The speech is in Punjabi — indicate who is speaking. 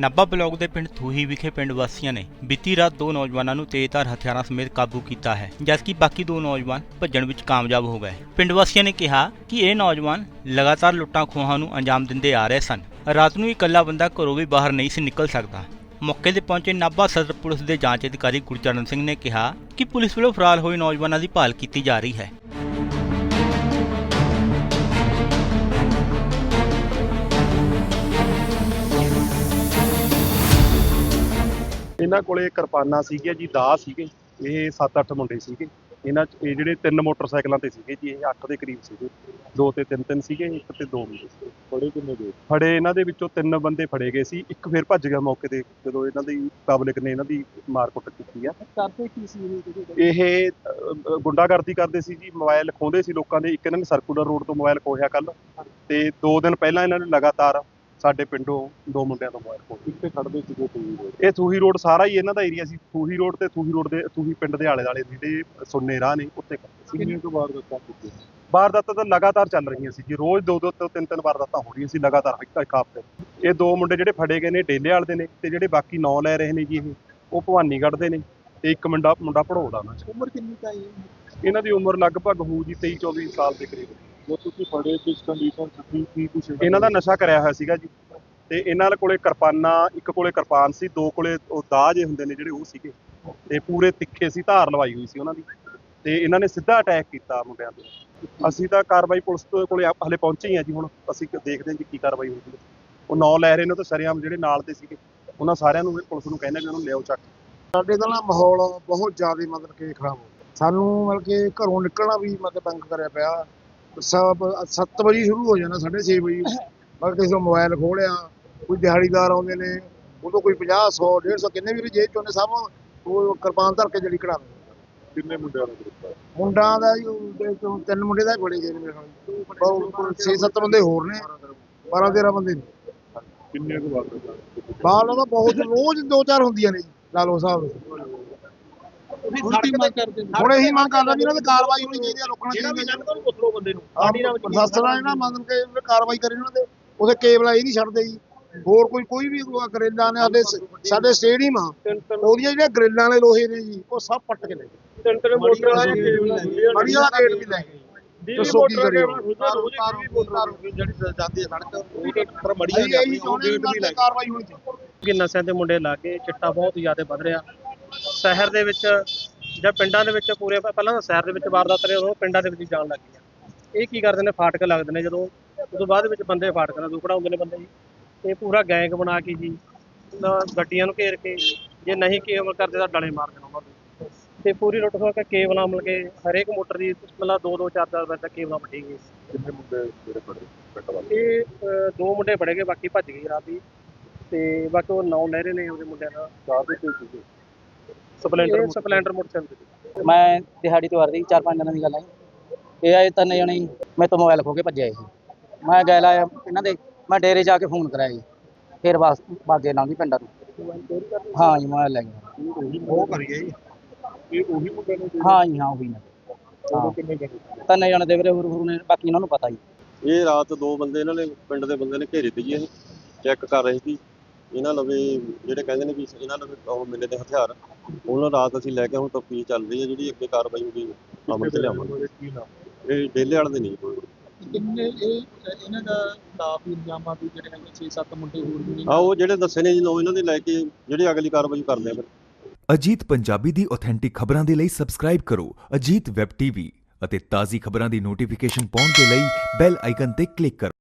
Speaker 1: ਨਾਭਾ ਬਲਾਕ ਦੇ ਪਿੰਡ ਥੂਹੀ ਵਿਖੇ ਪਿੰਡ ਵਾਸੀਆਂ ਨੇ ਬੀਤੀ ਰਾਤ ਦੋ ਨੌਜਵਾਨਾਂ ਨੂੰ ਤੇਜ਼ਧਾਰ ਹਥਿਆਰਾਂ ਸਮੇਤ ਕਾਬੂ ਕੀਤਾ ਹੈ, ਜਦਕਿ ਬਾਕੀ ਦੋ ਨੌਜਵਾਨ ਭੱਜਣ ਵਿੱਚ ਕਾਮਯਾਬ ਹੋ ਗਏ। ਪਿੰਡ ਵਾਸੀਆਂ ਨੇ ਕਿਹਾ ਕਿ ਇਹ ਨੌਜਵਾਨ ਲਗਾਤਾਰ ਲੁੱਟਾਂ ਖੋਹਾਂ ਨੂੰ ਅੰਜਾਮ ਦਿੰਦੇ ਆ ਰਹੇ ਸਨ। ਰਾਤ ਨੂੰ ਇਕੱਲਾ ਬੰਦਾ ਘਰੋਂ ਵੀ ਬਾਹਰ ਨਹੀਂ ਸੀ ਨਿਕਲ ਸਕਦਾ। ਮੌਕੇ ਤੇ ਪਹੁੰਚੇ ਨਾਭਾ ਸਦਰ ਪੁਲਿਸ ਦੇ ਜਾਂਚ ਅਧਿਕਾਰੀ ਗੁਰਚਰਨ ਸਿੰਘ ਨੇ ਕਿਹਾ ਕਿ ਪੁਲਿਸ ਵੱਲੋਂ ਫਰਾਰ ਹੋਏ ਨੌਜਵਾਨਾਂ ਦੀ ਭਾਲ ਕੀਤੀ ਜਾ ਰਹੀ ਹੈ।
Speaker 2: ਇਹਨਾਂ ਕੋਲੇ ਕਿਰਪਾਨਾਂ ਸੀਗੀਆਂ ਜੀ ਦਾਅ ਸੀਗੇ ਇਹ 7-8 ਮੁੰਡੇ ਸੀਗੇ। ਇਹਨਾਂ ਚ ਇਹ ਜਿਹੜੇ ਤਿੰਨ ਮੋਟਰਸਾਈਕਲਾਂ ਤੇ ਸੀਗੇ ਜੀ ਇਹ 8 ਦੇ ਕਰੀਬ ਸੀਗੇ। ਦੋ ਤੇ ਤਿੰਨ ਤਿੰਨ ਸੀਗੇ ਇੱਕ ਤੇ ਦੋ ਮੁੰਡੇ ਸੀ
Speaker 3: ਫੜੇ ਕਿੰਨੇ ਗਏ?
Speaker 2: ਫੜੇ ਇਹਨਾਂ ਦੇ ਵਿੱਚੋਂ ਤਿੰਨ ਬੰਦੇ ਫੜੇ ਗਏ ਸੀ। ਇੱਕ ਫਿਰ ਭੱਜ ਗਿਆ ਮੌਕੇ ਤੇ ਜਦੋਂ ਇਹਨਾਂ ਦੀ ਪਬਲਿਕ ਨੇ ਇਹਨਾਂ ਦੀ ਮਾਰਕੁੱਟ ਕੀਤੀ ਆ।
Speaker 3: ਕਰਦੇ ਕੀ ਸੀ ਇਹ
Speaker 2: ਗੁੰਡਾਗਰਦੀ ਕਰਦੇ ਸੀ ਜੀ ਮੋਬਾਈਲ ਖੋਹਦੇ ਸੀ ਲੋਕਾਂ ਦੇ। ਇੱਕ ਇਹਨਾਂ ਨੇ ਸਰਕੂਲਰ ਰੋਡ ਤੋਂ ਮੋਬਾਈਲ ਖੋਹਿਆ ਕੱਲ ਤੇ ਦੋ ਦਿਨ ਪਹਿਲਾਂ ਇਹਨਾਂ ਨੇ ਲਗਾਤਾਰ ਸਾਡੇ ਪਿੰਡੋਂ ਦੋ ਮੁੰਡਿਆਂ ਤੋਂ ਮੋਬਾਈਲ ਖੋਹੇ
Speaker 3: ਕਿੱਥੇ ਖੜਦੇ ਸੀਗੇ ਤੁਸੀਂ
Speaker 2: ਇਹ ਥੂਹੀ ਰੋਡ ਸਾਰਾ ਹੀ ਇਹਨਾਂ ਦਾ ਏਰੀਆ ਸੀ। ਥੂਹੀ ਰੋਡ ਤੇ ਥੂਹੀ ਰੋਡ ਦੇ ਥੂਹੀ ਪਿੰਡ ਦੇ ਆਲੇ ਦੁਆਲੇ ਜਿਹੜੇ ਸੁੰਨੇ ਰਾਹ ਨੇ ਉੱਤੇ ਕਰਦੇ ਸੀ।
Speaker 3: ਕਿੰਨੇ ਕੁ ਵਾਰ ਦਿੱਤਾ ਕੀਤੀ
Speaker 2: ਵਾਰਦਾਤਾਂ ਤਾਂ ਲਗਾਤਾਰ ਚੱਲ ਰਹੀਆਂ ਸੀ ਜੀ। ਰੋਜ਼ ਦੋ ਦੋ ਤੋਂ ਤਿੰਨ ਤਿੰਨ ਵਾਰਦਾਤਾਂ ਹੋ ਰਹੀਆਂ ਸੀ ਲਗਾਤਾਰ ਇੱਕ ਇੱਕ ਹਫ਼ਤੇ। ਇਹ ਦੋ ਮੁੰਡੇ ਜਿਹੜੇ ਫੜੇ ਗਏ ਨੇ ਡੇਲੇ ਵਾਲੇ ਦੇ ਨੇ ਤੇ ਜਿਹੜੇ ਬਾਕੀ ਨੌ ਲੈ ਰਹੇ ਨੇ ਜੀ ਇਹ ਉਹ ਭਵਾਨੀਗੜ੍ਹ ਦੇ ਨੇ ਤੇ ਇੱਕ ਮੁੰਡਾ ਮੁੰਡਾ ਪੜੋਦਾ ਉਹਨਾਂ ਚ।
Speaker 3: ਉਮਰ ਕਿੰਨੀ ਕਾਈ
Speaker 2: ਇਹਨਾਂ ਦੀ ਉਮਰ ਲਗਭਗ ਹੋਊ ਜੀ 23 24 ਸਾਲ ਦੇ ਕਰੀਬ।
Speaker 3: ਜੋ ਤੁਸੀਂ ਫੜੇ ਕਿਸ ਕੰਡੀਸ਼ਨ ਚ ਕੀ ਕੀ ਕੁਛ
Speaker 2: ਇਹਨਾਂ ਦਾ ਨਸ਼ਾ ਕਰਿਆ ਹੋਇਆ ਸੀਗਾ ਜੀ। ਤੇ ਇਹਨਾਂ ਦੇ ਕੋਲੇ ਕਿਰਪਾਨਾਂ ਇੱਕ ਕੋਲੇ ਕਿਰਪਾਨ ਸੀ ਦੋ ਕੋਲੇ ਉਹ ਦਾਅ ਜੇ ਹੁੰਦੇ ਨੇ ਜਿਹੜੇ ਉਹ ਸੀਗੇ। ਤੇ ਪੂਰੇ ਤਿੱਖੇ ਸੀ ਧਾਰ ਲਵਾਈ ਹੋਈ ਸੀ ਉਹਨਾਂ ਦੀ। ਤੇ ਇਹਨਾਂ ਨੇ ਸਿੱਧਾ ਅਟੈਕ ਕੀਤਾ ਮੁੰਡਿਆਂ ਤੇ। ਅਸੀਂ ਤਾਂ ਕਾਰਵਾਈ ਪੁਲਿਸ ਤੋਂ ਕੋਲੇ ਹਲੇ ਪਹੁੰਚੇ ਹੀ ਆ ਜੀ ਹੁਣ। ਅਸੀਂ ਦੇਖਦੇ ਹਾਂ ਜੀ ਕੀ ਕਾਰਵਾਈ ਹੁੰਦੀ ਹੈ। ਉਹ ਨੌ ਲੈ ਰਹੇ ਨੇ ਉਹ ਤਾਂ ਸਰਿਆਮ ਜਿਹੜੇ ਨਾਲ ਦੇ ਸੀਗੇ। ਉਹਨਾਂ ਸਾਰਿਆਂ ਨੂੰ ਪੁਲਿਸ ਨੂੰ ਕਹਿੰਦੇ ਵੀ ਉਹਨੂੰ ਲਿਆਓ ਚੱਕ।
Speaker 4: ਸਾਡੇ ਦਾ ਨਾ ਮਾਹੌਲ ਬਹੁਤ ਜ਼ਿਆਦਾ ਮਤਲਬ ਕਿ ਖਰਾਬ ਹੋ ਗਿਆ। ਸਾਨੂੰ ਮਤਲਬ ਕਿ ਘਰੋਂ ਨਿਕਲਣਾ ਵੀ ਮਤਲਬ ਤੰਗ ਕਰਿਆ ਪਿਆ। ਸਭ 7 ਵਜੇ ਸ਼ੁਰੂ ਹੋ ਜਾਣਾ 6:30 ਵਜੇ। ਮਤਲਬ ਕਿਸੇ ਤੋਂ ਮੋਬਾਈਲ ਖੋਲਿਆ ਕੋਈ ਦਿਹਾੜੀਦਾਰ ਆਉਂਦੇ ਨੇ ਉਦੋਂ ਕੋਈ 50 100 150 ਕਿੰਨੇ ਵੀ ਜੇਬ ਚੋਂ ਨੇ ਸਭ ਉਹ ਕਿਰਪਾਨ ਧਰ ਕੇ ਜਿਹੜੀ ਕਢਾ
Speaker 3: ਕਿੰਨੇ ਮੁੰਡਿਆਂ
Speaker 4: ਦਾ ਜੀ ਉਹਦੇ ਚੋਂ ਤਿੰਨ ਮੁੰਡੇ ਦਾ ਹੀ ਫੜੇ ਗਏ ਨੇ ਮੇਰੇ ਖਿਆਲ 6-7 ਬੰਦੇ ਹੋਰ ਨੇ 12-13 ਬੰਦੇ। ਨੇ।
Speaker 3: ਕਿੰਨੇ ਕੁ ਵਾਰ ਦਿੱਤਾ
Speaker 4: ਬਾਹਰ ਦਾ ਬਹੁਤ ਰੋਜ਼ ਦੋ ਚਾਰ ਹੁੰਦੀਆਂ ਨੇ ਜੀ ਲਾ ਲਓ ਸਾਹਿਬ ਹੁਣ ਇਹੀ ਮੰਗ ਕਰਦਾ ਵੀ ਇਹਨਾਂ ਤੇ ਕਾਰਵਾਈ ਹੋਣੀ ਚਾਹੀਦੀ ਹੈ ਰੋਕਣਾ ਚਾਹੀਦਾ
Speaker 3: ਨੂੰ ਪੁੱਛ ਲਓ ਬੰਦੇ ਨੂੰ।
Speaker 4: ਪ੍ਰਸ਼ਾਸਨ ਆ ਇਹਨਾਂ ਮੰਨ ਕੇ ਉਹਨੇ ਕਾਰਵਾਈ ਕਰੇ ਇਹਨਾਂ ਦੇ ਉਹਦੇ ਕੇਬਲ ਇਹ ਨਹੀਂ ਛੱਡਦੇ ਜੀ। ਹੋਰ ਕੋਈ ਕੋਈ ਵੀ ਉਹ ਗਰੇਲਾਂ ਨੇ ਸਾਡੇ ਸਾਡੇ ਸਟੇਡੀਅਮ ਆ ਉਹਦੀਆਂ ਜਿਹੜੀਆਂ ਗਰੇਲਾਂ ਵਾਲੇ ਲੋਹੇ ਨੇ ਜੀ ਉਹ ਸਭ ਪੱਟ ਕੇ ਲੈ ਗਏ।
Speaker 3: ਤਿੰਨ ਤਿੰਨ
Speaker 4: ਮੜੀ ਵਾਲਾ ਗੇਟ ਵੀ ਲੈ ਗਏ। ਦੱਸੋ ਕੀ ਕਰੀਏ
Speaker 3: ਜਿਹੜੀ ਜਾਂਦੀ ਹੈ ਸੜਕ ਉਹ ਤੇ ਪਰ
Speaker 4: ਅਸੀਂ ਇਹੀ ਚਾਹੁੰਦੇ ਵੀ ਤੇ ਕਾਰਵਾਈ ਹੋਣੀ ਚਾਹੀਦੀ।
Speaker 5: ਕਿ ਨਸ਼ਿਆਂ ਦੇ ਮੁੰਡੇ ਲਾ ਕੇ ਚਿੱਟਾ ਬਹੁਤ ਜ਼ਿਆਦਾ ਵੱਧ ਰਿਹਾ। ਸ਼ਹਿਰ ਦੇ ਵਿੱਚ ਜਾਂ ਪਿੰਡਾਂ ਦੇ ਵਿੱਚ ਪੂਰੇ ਪਹਿਲਾਂ ਤਾਂ ਸ਼ਹਿਰ ਦੇ ਵਿੱਚ ਵਾਰਦਾਤ ਰਹੇ ਉਹ ਪਿੰਡਾਂ ਦੇ ਵਿੱਚ ਜਾਣ ਲੱਗ ਗਈਆਂ। ਇਹ ਕੀ ਕਰਦੇ ਨੇ ਫਾਟਕ ਲੱਗਦੇ ਨੇ ਜਦੋਂ ਉਦੋਂ ਬਾਅਦ ਵਿੱਚ ਬੰਦੇ ਫਾਟਕਾਂ ਨੂੰ ਕਢਾਉਂਦੇ ਨੇ ਬੰਦੇ ਜੀ। ਇਹ ਪੂਰਾ ਗੈਂਗ ਬਣਾ ਕੇ ਜੀ ਗੱਡੀਆਂ ਨੂੰ ਘੇਰ ਕੇ ਜੇ ਨਹੀਂ ਕੇਬਲ ਕਰਦੇ ਤਾਂ ਡਲੇ ਮਾਰ ਦੇਣਾ ਉਹਨਾਂ ਨੂੰ ਤੇ ਪੂਰੀ ਲੁੱਟ ਖੋਹ ਕੇ ਕੇਬਲਾਂ ਮਿਲ ਕੇ ਹਰੇਕ ਮੋਟਰ ਦੀ ਮਤਲਬ ਦੋ ਦੋ ਚਾਰ ਚਾਰ ਵਜੇ ਤੱਕ ਕੇਬਲਾਂ ਵੱਢੀ ਗਈ
Speaker 3: ਕਿੰਨੇ ਮੁੰਡੇ ਜਿਹੜੇ ਫੜੇ ਪਿੰਡ ਵਾਲੇ?
Speaker 5: ਇਹ ਦੋ ਮੁੰਡੇ ਫੜੇ ਗਏ ਬਾਕੀ ਭੱਜ ਗਏ ਰਾਤੀ ਤੇ ਬਾਕੀ ਉਹ ਨੌ ਰਹੇ ਨੇ ਉਹਦੇ ਮੁੰਡਿਆਂ ਦਾ
Speaker 3: ਚਾਰ ਦੇ ਕੋਈ
Speaker 5: ਸਪਲੈਂਡਰ ਸਪਲੈਂਡਰ ਮੋਟਰਸਾਈਕਲ ਤੇ
Speaker 6: ਮੈਂ ਦਿਹਾੜੀ ਤੋਂ ਵਰਦੀ ਚਾਰ ਪੰਜ ਦਿਨਾਂ ਦੀ ਗੱਲ ਹੈ ਇਹ ਆਏ ਤਿੰਨ ਜਣੇ ਮੇਰੇ ਤੋਂ ਮੋਬਾਈਲ ਖੋ ਕੇ ਭੱਜਿਆ ਸੀ। ਮੈਂ ਗਏ ਲਾਇਆ ਇਹਨਾਂ ਦੇ ਮੈਂ ਡੇਰੇ ਜਾ ਕੇ ਫੋਨ ਕਰਾਇਆ ਜੀ। ਫਿਰ ਬਸ ਬਾਗੇ ਲੰਘੀ ਪਿੰਡਾਂ ਨੂੰ ਹਾਂ ਜੀ ਮੋਬਾਈਲ ਲੈ ਗਿਆ
Speaker 4: ਉਹ ਕਰੀਏ ਜੀ।
Speaker 3: ਇਹ ਉਹੀ ਮੁੰਡੇ ਨੇ
Speaker 6: ਹਾਂ ਜੀ ਹਾਂ ਉਹੀ ਨੇ। ਤਿੰਨ ਜਣੇ ਦੇ ਵੀਰੇ ਹੋਰ ਹੋਰ ਨੇ ਬਾਕੀ ਇਹਨਾਂ ਨੂੰ ਪਤਾ ਜੀ।
Speaker 7: ਇਹ ਰਾਤ ਦੋ ਬੰਦੇ ਇਹਨਾਂ ਨੇ ਪਿੰਡ ਦੇ ਬੰਦੇ ਨੇ ਘੇਰੇ ਤੇ ਜੀ ਇਹ। ਚੈੱਕ ਕਰ ਰਹੇ ਸੀ। ਇਹਨਾਂ ਲਵੇ ਜਿਹੜੇ ਕਹਿੰਦੇ ਨੇ ਵੀ ਇਹਨਾਂ ਲਵੇ ਉਹ ਮਿਲੇ ਦੇ ਹਥਿਆਰ। ਉਹਨਾਂ ਰਾਤ ਅਸੀਂ ਲੈ ਕੇ ਹੁਣ ਤਫਤੀਸ਼ ਚੱਲ ਰਹੀ ਹੈ ਜਿਹੜੀ ਅੱਗੇ ਕਾਰਵਾਈ ਹੋਗੀ ਅਮਲ ਚ ਲਿਆਵਾਂਗੇ।
Speaker 3: ਕੀ ਨਾਮ
Speaker 7: ਇਹ ਡੇਲੇ ਵਾਲੇ ਦੇ ਨਹੀਂ ਕੋਈ
Speaker 8: ਕਿੰਨੇ ਇਹ ਇਹਨਾਂ ਦਾ ਕਾਫੀ ਇਲਜ਼ਾਮਾਂ ਵੀ ਜਿਹੜੇ ਹੈਗੇ 6-7 ਮੁੰਡੇ ਹੋਰ ਵੀ ਨੇ।
Speaker 7: ਆ ਉਹ ਜਿਹੜੇ ਦੱਸੇ ਨੇ ਜੀ ਨੋ ਇਹਨਾਂ ਦੇ ਲੈ ਕੇ ਜਿਹੜੀ ਅਗਲੀ ਕਾਰਵਾਈ ਕਰਦੇ ਆ ਫਿਰ।
Speaker 9: ਅਜੀਤ ਪੰਜਾਬੀ ਦੀ ਆਥੈਂਟਿਕ ਖਬਰਾਂ ਦੇ ਲਈ ਸਬਸਕ੍ਰਾਈਬ ਕਰੋ ਅਜੀਤ ਵੈਬ ਟੀਵੀ ਅਤੇ ਤਾਜ਼ੀ ਖਬਰਾਂ ਦੀ ਨੋਟੀਫਿਕੇਸ਼ਨ ਪਾਉਣ ਦੇ ਲਈ ਬੈਲ ਆਈਕਨ ਤੇ ਕਲਿੱਕ ਕਰੋ।